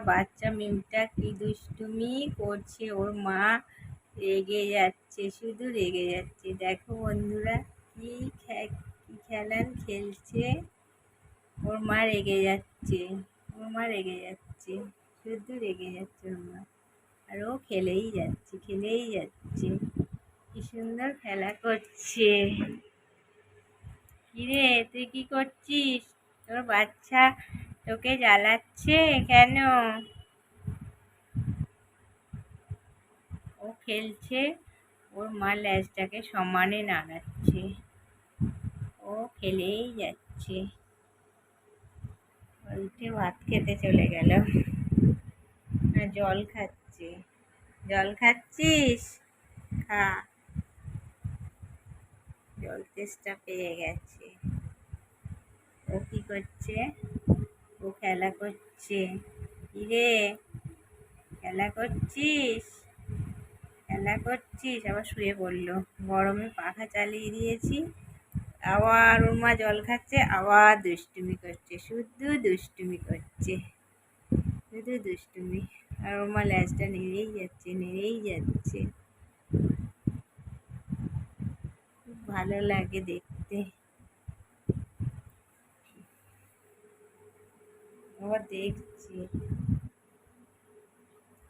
বাচ্চা, মিমটা কি দুষ্টুমি করছে? ওর মা রেগে যাচ্ছে, শুধু রেগে যাচ্ছে। দেখো বন্ধুরা কি খেলান খেলছে। ওর মা রেগে যাচ্ছে, ওর মা রেগে যাচ্ছে, শুধু রেগে যাচ্ছে ওর মা। আর ও খেলেই যাচ্ছে খেলেই যাচ্ছে। কি সুন্দর খেলা করছে। কিরে, তুই কি করছিস? তোর বাচ্চা তোকে জ্বালাচ্ছে কেন? ও খেলছে, ওর মা ল্যাজটাকে সমানে নাড়াচ্ছে। ও খেলেই যাচ্ছে। উঠে ভাত খেতে চলে গেল। জল খাচ্ছে। জল খাচ্ছিস? খা। জল তেষ্টা পেয়ে গেছে। ও কী করছে? ও খেলা করছে। কিরে? খেলা করছিস? খেলা করছিস? আবার শুয়ে পড়ল। গরমে পাখা চালিয়ে দিয়েছি। আবার ওর মা জল খাচ্ছে, আবার দুষ্টুমি করছে। শুধু দুষ্টুমি করছে। শুধু দুষ্টুমি। আর ওর মা ল্যাজটা নেড়েই যাচ্ছে নেড়েই যাচ্ছে। খুব ভালো লাগে দেখতে। আবার দেখছি।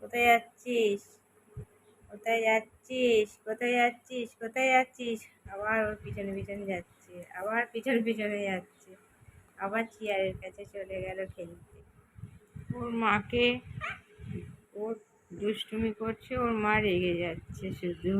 কোথায় যাচ্ছিস? কোথায় যাচ্ছিস? কোথায় যাচ্ছিস? কোথায় যাচ্ছিস? আবার ওর পিছনে পিছনে যাচ্ছে। আবার পিছনে পিছনে যাচ্ছে। আবার চেয়ারের কাছে চলে গেল খেলতে। ওর মাকে, ওর দুষ্টুমি করছে, ওর মা রেগে যাচ্ছে শুধু।